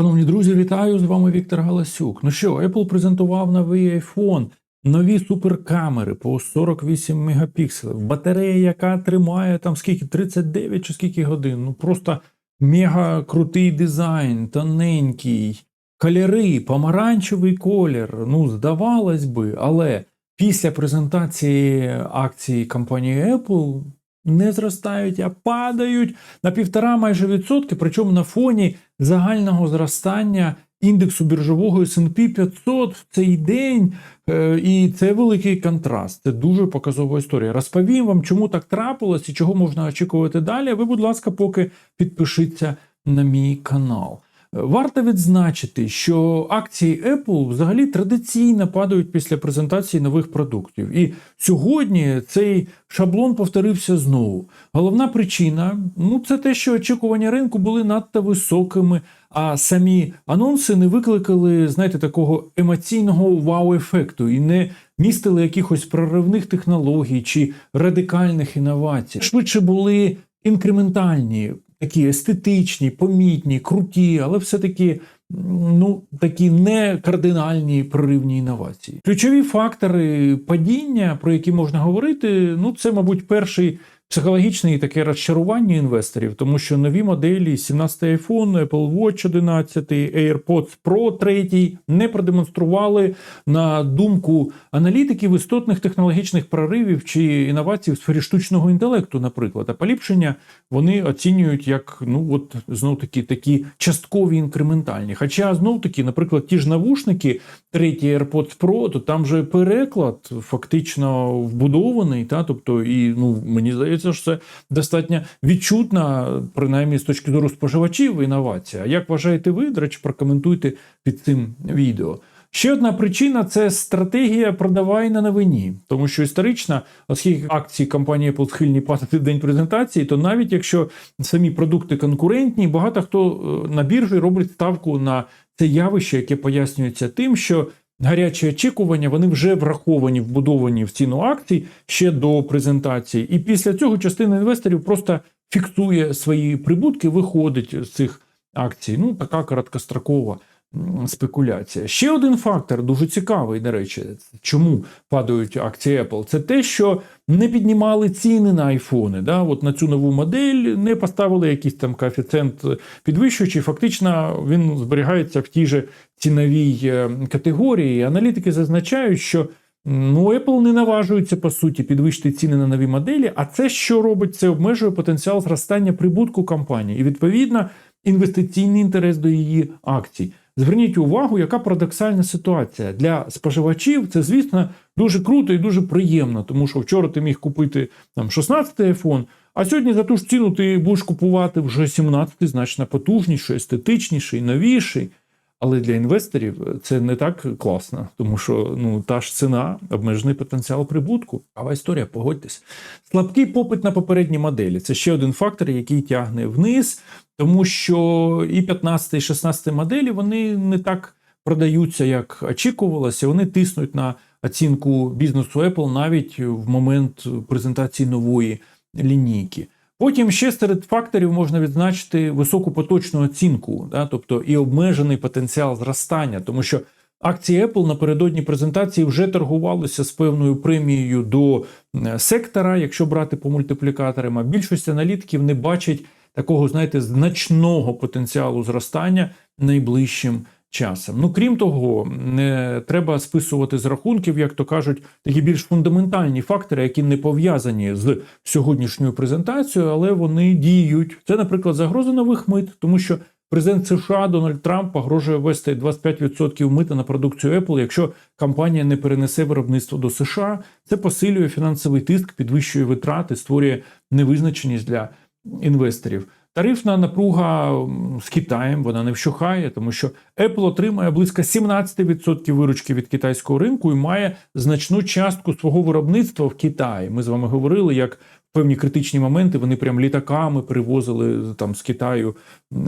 Шановні друзі, вітаю! З вами Віктор Галасюк. Ну що, Apple презентував новий iPhone, нові суперкамери по 48 мегапікселів, батарея, яка тримає там скільки 39 чи скільки годин. Ну просто мега крутий дизайн, тоненький, кольори, помаранчевий колір. Ну, здавалось би, але після презентації акції компанії Apple не зростають, а падають на півтора майже відсотки, причому на фоні загального зростання індексу біржового S&P 500 в цей день. Е, І це великий контраст. Це дуже показова історія. Розповім вам, чому так трапилось і чого можна очікувати далі. Ви, будь ласка, поки підпишіться на мій канал. Варто відзначити, що акції Apple взагалі традиційно падають після презентації нових продуктів. І сьогодні цей шаблон повторився знову. Головна причина ну це те, що очікування ринку були надто високими, а самі анонси не викликали, знаєте, такого емоційного вау-ефекту і не містили якихось проривних технологій чи радикальних інновацій. Швидше були інкрементальні, такі естетичні, помітні, круті, але все-таки ну, такі не кардинальні проривні інновації. Ключові фактори падіння, про які можна говорити, ну це, мабуть, перший. Психологічне і таке розчарування інвесторів, тому що нові моделі 17 iPhone, Apple Watch 11, AirPods Pro 3 не продемонстрували на думку аналітиків істотних технологічних проривів чи інновацій в сфері штучного інтелекту, наприклад. А поліпшення вони оцінюють як ну от знов таки такі часткові інкрементальні. Хоча знов таки, наприклад, ті ж навушники, третій AirPods Pro, то там же переклад фактично вбудований, та тобто, і ну мені здається здається, що це достатньо відчутна, принаймні з точки зору споживачів, інновація. Як вважаєте ви? До речі, прокоментуйте під цим відео. Ще одна причина це стратегія продавай на новині, тому що історично, оскільки акції компанії Apple схильні падати в день презентації, то навіть якщо самі продукти конкурентні, багато хто е, на біржі робить ставку на це явище, яке пояснюється тим, що гарячі очікування вони вже враховані, вбудовані в ціну акцій ще до презентації. І після цього частина інвесторів просто фіксує свої прибутки, виходить з цих акцій. Ну, така короткострокова спекуляція. Ще один фактор дуже цікавий, до речі, чому падають акції Apple, це те, що не піднімали ціни на айфони. Да? От на цю нову модель не поставили якийсь там коефіцієнт підвищуючий. Фактично він зберігається в тій же ціновій е, категорії. Аналітики зазначають, що. Ну, Apple не наважується по суті підвищити ціни на нові моделі. А це що робить? Це обмежує потенціал зростання прибутку компанії і відповідно інвестиційний інтерес до її акцій. Зверніть увагу, яка парадоксальна ситуація для споживачів. Це, звісно, дуже круто і дуже приємно, тому що вчора ти міг купити там 16-й iPhone, а сьогодні за ту ж ціну ти будеш купувати вже 17-й, значно потужніший, естетичніший, новіший. Але для інвесторів це не так класно, тому що ну та ж ціна, обмежений потенціал прибутку. Ава історія, погодьтесь. Слабкий попит на попередні моделі це ще один фактор, який тягне вниз, тому що і 15, і 16 моделі вони не так продаються, як очікувалося. Вони тиснуть на оцінку бізнесу Apple навіть в момент презентації нової лінійки. Потім ще серед факторів можна відзначити високу поточну оцінку, да, тобто і обмежений потенціал зростання, тому що акції Apple напередодні презентації вже торгувалися з певною премією до сектора, якщо брати по мультиплікаторам. А більшість аналітиків не бачить такого, знаєте, значного потенціалу зростання найближчим часом. Ну крім того, не треба списувати з рахунків, як то кажуть, такі більш фундаментальні фактори, які не пов'язані з сьогоднішньою презентацією, але вони діють. Це, наприклад, загроза нових мит, тому що. Президент США Дональд Трамп погрожує ввести 25% мита на продукцію Apple, якщо компанія не перенесе виробництво до США. Це посилює фінансовий тиск, підвищує витрати, створює невизначеність для інвесторів. Тарифна напруга з Китаєм вона не вщухає, тому що Apple отримує близько 17% виручки від китайського ринку і має значну частку свого виробництва в Китаї. Ми з вами говорили, як певні критичні моменти вони прям літаками привозили там з Китаю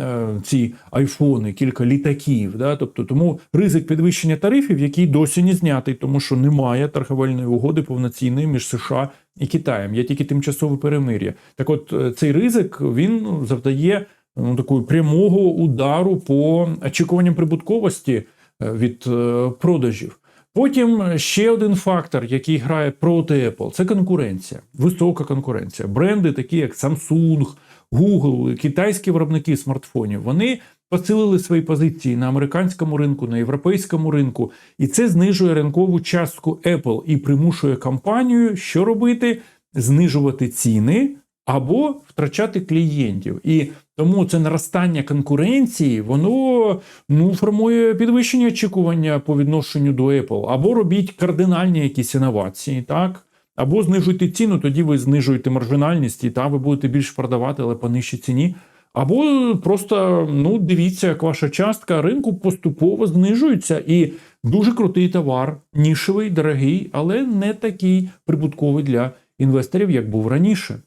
е, ці айфони, кілька літаків. Да? Тобто, тому ризик підвищення тарифів, який досі не знятий, тому що немає торговельної угоди повноцінної між США і Китаєм. Є тільки тимчасове перемир'я. Так, от цей ризик він завдає ну, такого прямого удару по очікуванням прибутковості е, від е, продажів. Потім ще один фактор, який грає проти Apple, це конкуренція, висока конкуренція. Бренди, такі як Samsung, Google, китайські виробники смартфонів, вони посилили свої позиції на американському ринку, на європейському ринку, і це знижує ринкову частку Apple і примушує компанію, що робити? Знижувати ціни або втрачати клієнтів. І тому це наростання конкуренції, воно ну, формує підвищення очікування по відношенню до Apple, або робіть кардинальні якісь інновації, так? Або знижуйте ціну, тоді ви знижуєте маржинальність, і та ви будете більш продавати, але по нижчій ціні. Або просто ну дивіться, як ваша частка ринку поступово знижується, і дуже крутий товар, нішевий, дорогий, але не такий прибутковий для інвесторів, як був раніше.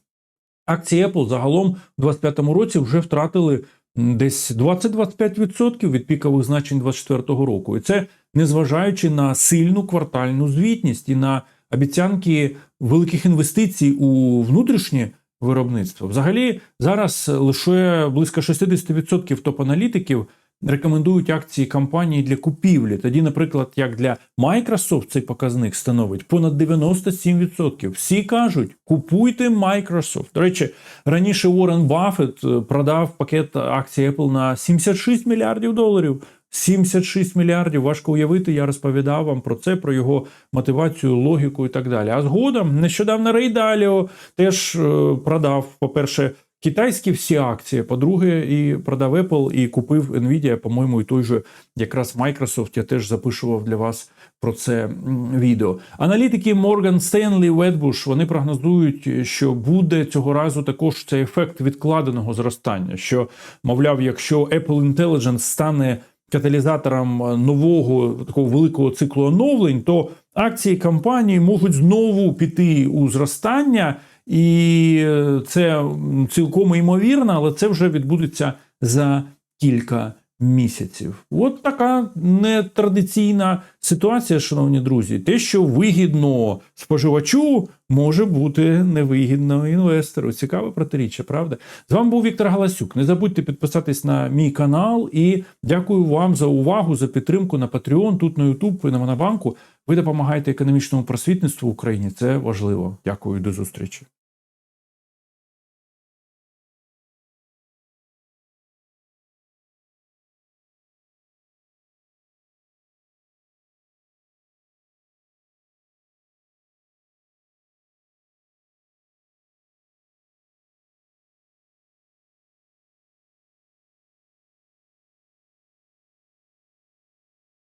Акції Apple загалом у 2025 році вже втратили десь 20-25% від пікових значень 2024 року. І це незважаючи на сильну квартальну звітність і на обіцянки великих інвестицій у внутрішнє виробництво. Взагалі, зараз лише близько 60% топ-аналітиків рекомендують акції компанії для купівлі. Тоді, наприклад, як для Microsoft цей показник становить понад 97%. Всі кажуть, купуйте Microsoft. До речі, раніше Уоррен Баффет е, продав пакет акцій Apple на 76 мільярдів доларів. 76 мільярдів. Важко уявити. Я розповідав вам про це, про його мотивацію, логіку і так далі. А згодом нещодавно Рей Даліо теж е, продав, по-перше, китайські всі акції. По-друге, і продав Apple і купив Nvidia, по-моєму, і той же якраз Microsoft. Я теж запишував для вас про це відео. Аналітики Morgan Stanley, Wedbush, вони прогнозують, що буде цього разу також цей ефект відкладеного зростання. Що, мовляв, якщо Apple Intelligence стане каталізатором нового такого великого циклу оновлень, то акції компанії можуть знову піти у зростання, і е, це цілком ймовірно, але це вже відбудеться за кілька місяців. От така нетрадиційна ситуація, шановні друзі. Те, що вигідно споживачу, може бути невигідно інвестору. Цікаве протиріччя, правда? З вами був Віктор Галасюк. Не забудьте підписатись на мій канал і дякую вам за увагу, за підтримку на Patreon, тут на YouTube і на Монобанку. Ви допомагаєте економічному просвітництву в Україні. Це важливо. Дякую, до зустрічі.